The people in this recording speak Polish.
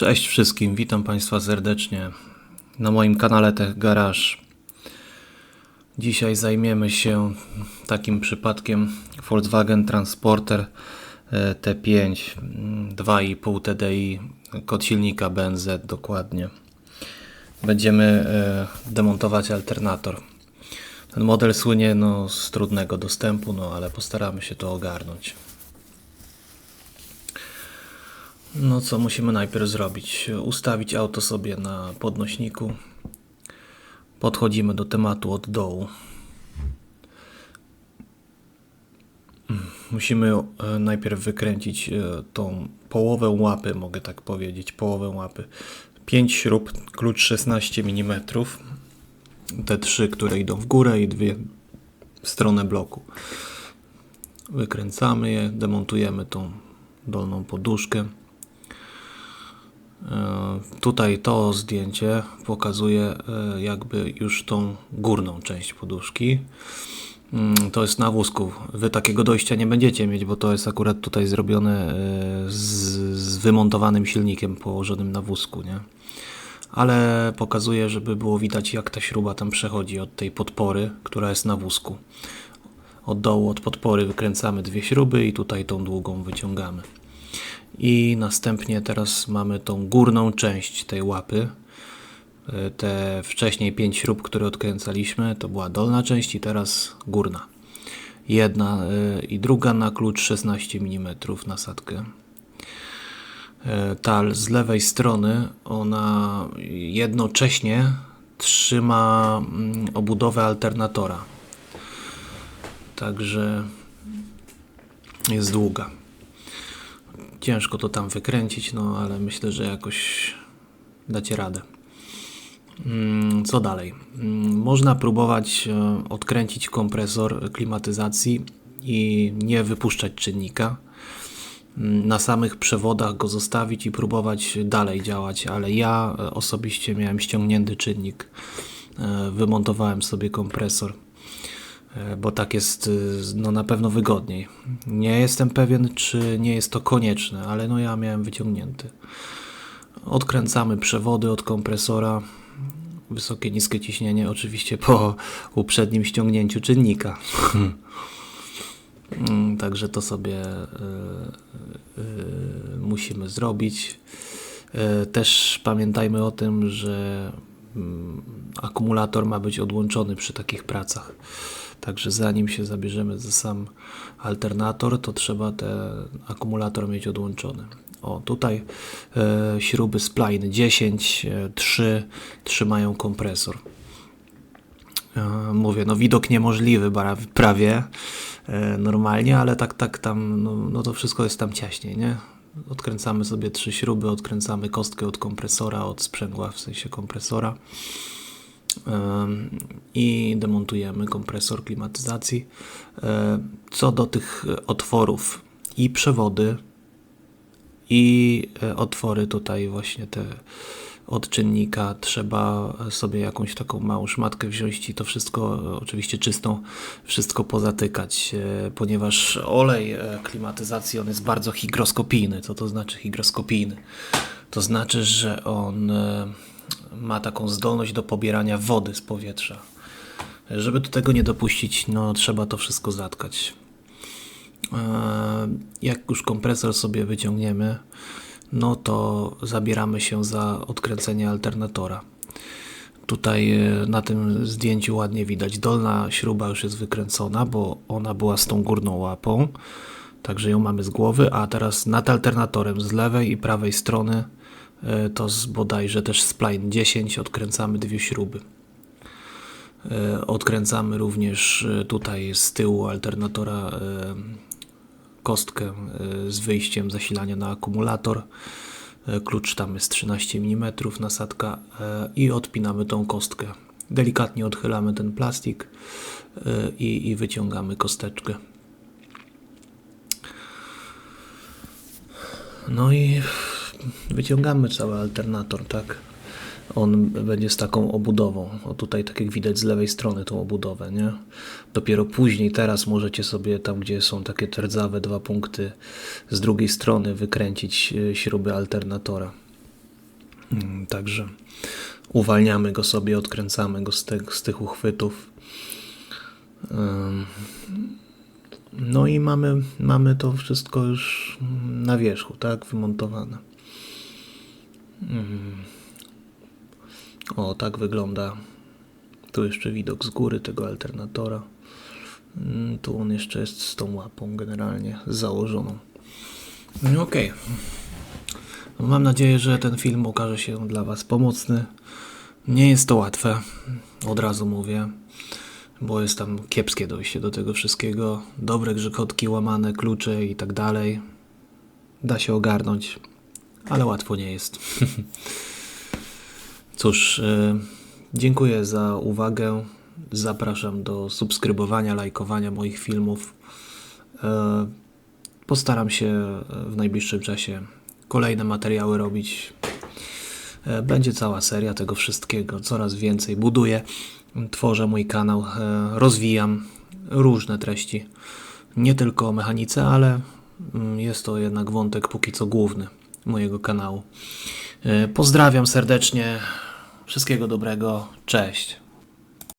Cześć wszystkim, witam Państwa serdecznie na moim kanale Tech Garage. Dzisiaj zajmiemy się takim przypadkiem Volkswagen Transporter e, T5 mm, 2,5 TDI, kod silnika BNZ dokładnie. Będziemy e, demontować alternator. Ten model słynie no, z trudnego dostępu, no ale postaramy się to ogarnąć. No co musimy najpierw zrobić? Ustawić auto sobie na podnośniku. Podchodzimy do tematu od dołu. Mm, Musimy e, najpierw wykręcić e, tą połowę łapy, mogę tak powiedzieć, połowę łapy. 5 śrub, klucz 16 mm. Te trzy, które idą w górę i dwie w stronę bloku. Wykręcamy je, demontujemy tą dolną poduszkę. E, Tutaj to zdjęcie pokazuje e, jakby już tą górną część poduszki. Mm, To jest na wózku. Wy takiego dojścia nie będziecie mieć, bo to jest akurat tutaj zrobione e, z, z wymontowanym silnikiem położonym na wózku, nie? Ale pokazuje, żeby było widać jak ta śruba tam przechodzi od tej podpory, która jest na wózku. Od dołu od podpory wykręcamy dwie śruby i tutaj tą długą wyciągamy. I następnie teraz mamy tą górną część tej łapy. E, Te wcześniej pięć śrub, które odkręcaliśmy, to była dolna część i teraz górna. Jedna e, i druga na klucz 16 mm nasadkę. E, Ta z lewej strony, ona jednocześnie trzyma mm, obudowę alternatora. Także jest długa. Ciężko to tam wykręcić, no ale myślę, że jakoś dacie radę. Mm, Co dalej? Mm, Można próbować e, odkręcić kompresor klimatyzacji i nie wypuszczać czynnika. Mm, Na samych przewodach go zostawić i próbować dalej działać, ale ja e, osobiście miałem ściągnięty czynnik. E, Wymontowałem sobie kompresor bo tak jest y, no, na pewno wygodniej. Nie jestem pewien, czy nie jest to konieczne, ale no ja miałem wyciągnięty. Odkręcamy przewody od kompresora. Wysokie, niskie ciśnienie, oczywiście po uprzednim ściągnięciu czynnika. Mm, Także to sobie y, y, musimy zrobić. Y, Też pamiętajmy o tym, że mm, akumulator ma być odłączony przy takich pracach. Także zanim się zabierzemy za sam alternator, to trzeba ten akumulator mieć odłączony. O, tutaj e, śruby spline 10, e, 3 trzymają kompresor. E, Mówię, no widok niemożliwy prawie e, normalnie, ale tak, tak tam, no, no to wszystko jest tam ciaśniej, nie? Odkręcamy sobie trzy śruby, odkręcamy kostkę od kompresora, od sprzęgła, w sensie kompresora i demontujemy kompresor klimatyzacji. Co do tych otworów i przewody i e, otwory tutaj właśnie te od czynnika trzeba sobie jakąś taką małą szmatkę wziąć i to wszystko, oczywiście czystą, wszystko pozatykać, e, ponieważ olej e, klimatyzacji on jest bardzo hygroskopijny. Co to znaczy hygroskopijny? To znaczy, że on ma taką zdolność do pobierania wody z powietrza. Żeby do tego nie dopuścić, no trzeba to wszystko zatkać. E, Jak już kompresor sobie wyciągniemy, no to zabieramy się za odkręcenie alternatora. Tutaj e, na tym zdjęciu ładnie widać, dolna śruba już jest wykręcona, bo ona była z tą górną łapą, także ją mamy z głowy, a teraz nad alternatorem z lewej i prawej strony to z bodajże też spline 10 odkręcamy dwie śruby. E, Odkręcamy również e, tutaj z tyłu alternatora e, kostkę e, z wyjściem zasilania na akumulator. E, Klucz tam jest 13 mm, nasadka e, i odpinamy tą kostkę. Delikatnie odchylamy ten plastik e, i, i wyciągamy kosteczkę. No i wyciągamy cały alternator, tak? On będzie z taką obudową. O tutaj, tak jak widać z lewej strony, tą obudowę, nie? Dopiero później, teraz możecie sobie tam, gdzie są takie trdzawe dwa punkty, z drugiej strony wykręcić e, śruby alternatora. Mm, Także uwalniamy go sobie, odkręcamy go z, te, z tych uchwytów. No i mamy, mamy to wszystko już na wierzchu, tak, wymontowane. O, tak wygląda. Tu jeszcze widok z góry tego alternatora. Mm, Tu on jeszcze jest z tą łapą generalnie założoną. No okej. Mam nadzieję, że ten film okaże się dla Was pomocny. Nie jest to łatwe, od razu mówię, bo jest tam kiepskie dojście do tego wszystkiego. Dobre grzechotki, łamane klucze i tak dalej. Da się ogarnąć, ale łatwo nie jest. Cóż, y, dziękuję za uwagę. Zapraszam do subskrybowania, lajkowania moich filmów. E, Postaram się e, w najbliższym czasie kolejne materiały robić. Będzie cała seria tego wszystkiego, coraz więcej buduję, tworzę mój kanał, rozwijam różne treści. Nie tylko o mechanice, ale mm, jest to jednak wątek póki co główny mojego kanału. E, Pozdrawiam serdecznie, wszystkiego dobrego, cześć.